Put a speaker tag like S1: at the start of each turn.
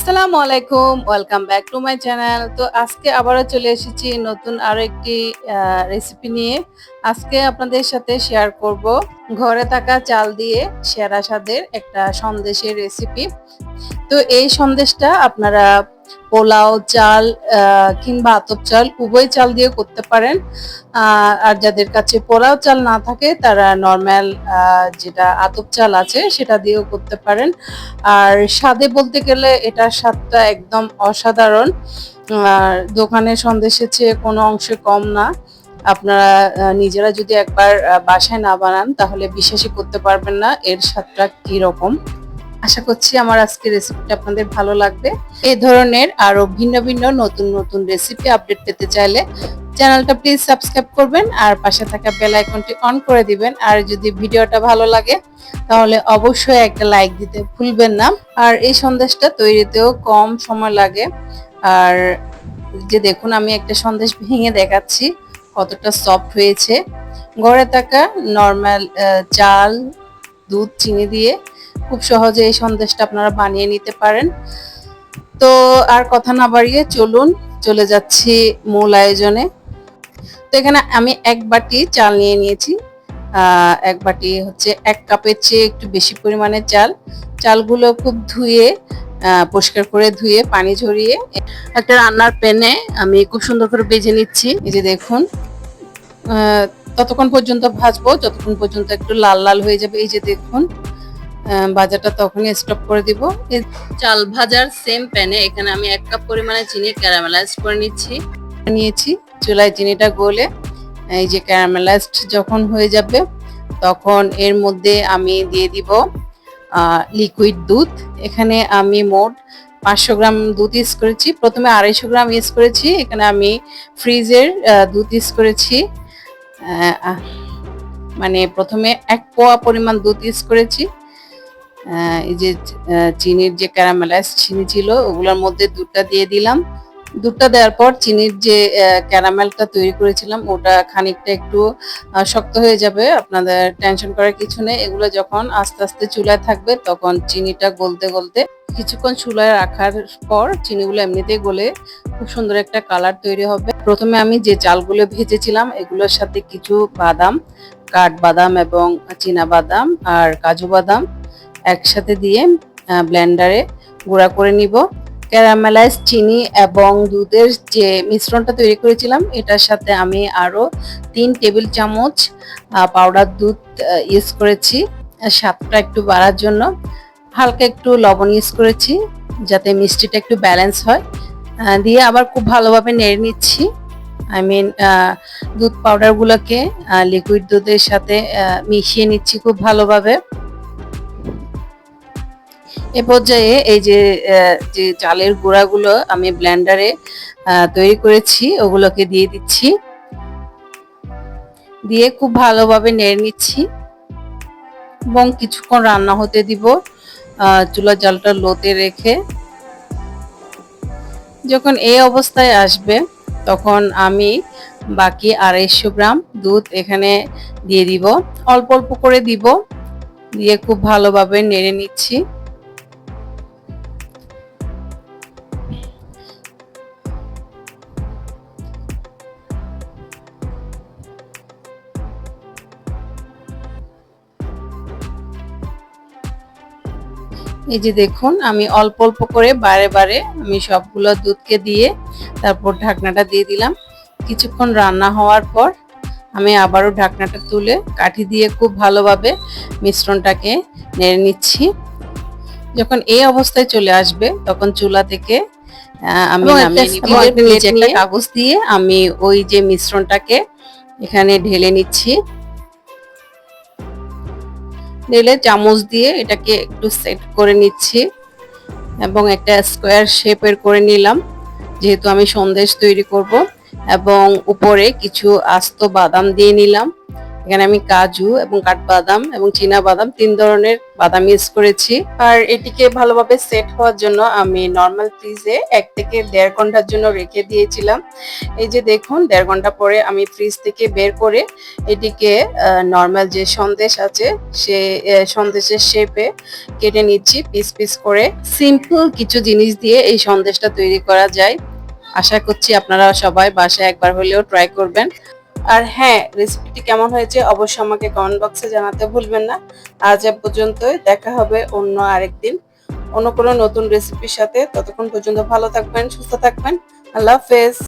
S1: আসসালামু আলাইকুম welcome back to my channel তো আজকে আবারও চলে এসেছি নতুন আরও একটি রেসিপি নিয়ে। আজকে আপনাদের সাথে শেয়ার করব ঘরে থাকা চাল দিয়ে সেরা স্বাদের একটা সন্দেশের রেসিপি তো এই সন্দেশটা আপনারা পোলাও চাল কিংবা আতপ চাল উভয় চাল দিয়ে করতে পারেন। আর যাদের কাছে পোলাও চাল না থাকে, তারা নর্মাল যেটা আতপ চাল আছে, সেটা দিয়েও করতে পারেন। আর স্বাদে বলতে গেলে এটার স্বাদটা একদম অসাধারণ। আর দোকানে সন্দেশের চেয়ে কোনো অংশে কম না। আপনারা নিজেরা যদি একবার বাসায় না বানান, তাহলে বিশ্বাসই করতে পারবেন না এর স্বাদটা কি রকম আশা করছি আমার আজকের রেসিপিটা আপনাদের ভালো লাগবে। এই ধরনের আরও ভিন্ন ভিন্ন নতুন নতুন রেসিপি আপডেট পেতে চাইলে চ্যানেলটা প্লিজ সাবস্ক্রাইব করবেন আর পাশে থাকা বেল আইকনটি অন করে দিবেন। আর যদি ভিডিওটা ভালো লাগে, তাহলে অবশ্যই একটা লাইক দিতে ভুলবেন না। আর এই সন্দেশটা তৈরিতেও কম সময় লাগে। আর যে দেখুন, আমি একটা সন্দেশ ভেঙে দেখাচ্ছি, কতটা সফট হয়েছে। ঘরে থাকা নর্মাল চাল, দুধ, চিনি দিয়ে খুব সহজে এই সন্দেশটা আপনারা বানিয়ে নিতে পারেন। তো আর কথা না বাড়িয়ে চলুন, চলে যাচ্ছি মূল আয়োজনে। তো এখানে আমি এক বাটি চাল নিয়ে নিয়েছি। এক বাটি হচ্ছে এক কাপের চেয়ে একটু বেশি পরিমাণে চাল। চালগুলো খুব ধুয়ে পরিষ্কার করে ধুয়ে, পানি ঝরিয়ে, একটা রান্নার প্যানে আমি খুব সুন্দর করে বেজে নিচ্ছি। এই যে দেখুন ততক্ষণ পর্যন্ত ভাজবো, যতক্ষণ পর্যন্ত একটু লাল লাল হয়ে যাবে, এই যে দেখুন। ভাজাটা তখনই স্টপ করে দিব। এই চাল ভাজার সেম প্যানে এখানে আমি এক কাপ পরিমাণে চিনি ক্যারামেলাইজ করে নিচ্ছি। নিয়েছি চুলায় চিনিটা গলে এই যে ক্যারামেলাইজড যখন হয়ে যাবে তখন এর মধ্যে আমি দিয়ে দিব লিকুইড দুধ। এখানে আমি মোট পাঁচশো গ্রাম দুধ ইউজ করেছি। প্রথমে আড়াইশো গ্রাম ইউজ করেছি। এখানে আমি ফ্রিজের দুধ ইউজ করেছি। মানে প্রথমে এক পোয়া পরিমাণ দুধ ইউজ করেছি। এই যে চিনির যে ক্যারামেলাইজ চিনি ছিল, ওগুলোর মধ্যে দুধটা দিয়ে দিলাম। দুধটা দেওয়ার পর চিনির যে ক্যারামেলটা তৈরি করেছিলাম, ওটা খানিকটা একটু শক্ত হয়ে যাবে, আপনাদের টেনশন করার কিছু নেই। এগুলো যখন আস্তে আস্তে চুলায় থাকবে, তখন চিনিটা গলতে গলতে কিছুক্ষণ চুলায় রাখার পর চিনিগুলো এমনিতেই গলে খুব সুন্দর একটা কালার তৈরি হবে। প্রথমে আমি যে চালগুলো ভেজেছিলাম, এগুলোর সাথে কিছু বাদাম, কাঠবাদাম এবং চীনা বাদাম আর কাজু বাদাম একসাথে দিয়ে ব্লেন্ডারে গুঁড়া করে নিব। ক্যারামেলাইজ চিনি এবং দুধের যে মিশ্রণটা তৈরি করেছিলাম, এটার সাথে আমি আরও তিন টেবিল চামচ পাউডার দুধ ইউজ করেছি। স্বাদটা একটু বাড়ার জন্য হালকা একটু লবণ ইউজ করেছি, যাতে মিষ্টিটা একটু ব্যালেন্স হয়। দিয়ে আবার খুব ভালোভাবে নেড়ে নিচ্ছি। আই মিন দুধ পাউডারগুলোকে লিকুইড দুধের সাথে মিশিয়ে নিচ্ছি খুব ভালোভাবে। এ পর্যায়ে এই যে যে চালের গুঁড়াগুলো আমি ব্লেন্ডারে তৈরি করেছি, ওগুলোকে দিয়ে দিচ্ছি। দিয়ে খুব ভালোভাবে নেড়ে নিচ্ছি। এবং কিছুক্ষণ রান্না হতে দিব। চুলার জালটা লোতে রেখে। যখন এই অবস্থায় আসবে, তখন আমি বাকি আড়াইশো গ্রাম দুধ এখানে দিয়ে দিব। অল্প অল্প করে দিব। দিয়ে খুব ভালোভাবে নেড়ে নিচ্ছি। এই যে দেখুন আমি অল্প অল্প করে বারে বারে আমি সবগুলো দুধকে দিয়ে তারপর ঢাকনাটা দিয়ে দিলাম। কিছুক্ষণ রান্না হওয়ার পর আমি আবারও ঢাকনাটা তুলে কাঠি দিয়ে খুব ভালোভাবে মিশ্রণটাকে নেড়ে নিচ্ছি। যখন এই অবস্থায় চলে আসবে তখন চুলা থেকে আহ, আমি কাগজ দিয়ে আমি ওই যে মিশ্রণটাকে এখানে ঢেলে নিচ্ছি। ঢেলে চামচ দিয়ে এটাকে একটু সেট করে নিচ্ছি এবং একটা স্কোয়ার শেপের করে নিলাম, যেহেতু আমি সন্দেশ তৈরি করব এবং উপরে কিছু আস্ত বাদাম দিয়ে নিলাম। এখানে আমি কাজু এবং কাঠবাদাম এবং চীনা বাদাম, তিন ধরনের বাদাম ইউজ করেছি। আর এটিকে ভালোভাবে সেট হওয়ার জন্য আমি নর্মাল ফ্রিজে এক থেকে দেড় ঘণ্টার জন্য রেখে দিয়েছিলাম। এই যে দেখুন, দেড় ঘণ্টা পরে আমি ফ্রিজ থেকে বের করে এটিকে নর্মাল যে সন্দেশ আছে, সে সন্দেশের শেপে কেটে নিচ্ছি পিস পিস করে। সিম্পল কিছু জিনিস দিয়ে এই সন্দেশটা তৈরি করা যায়। আশা করছি আপনারা সবাই বাসায় একবার হলেও ট্রাই করবেন। আর হ্যাঁ রেসিপিটি কেমন হয়েছে অবশ্যই আমাকে কমেন্ট বক্সে জানাতে ভুলবেন না। আজ এ পর্যন্তই, দেখা হবে অন্য আরেকদিন অন্য কোনো নতুন রেসিপির সাথে ততক্ষণ পর্যন্ত ভালো থাকবেন, সুস্থ থাকবেন। আল্লাহ হাফেজ।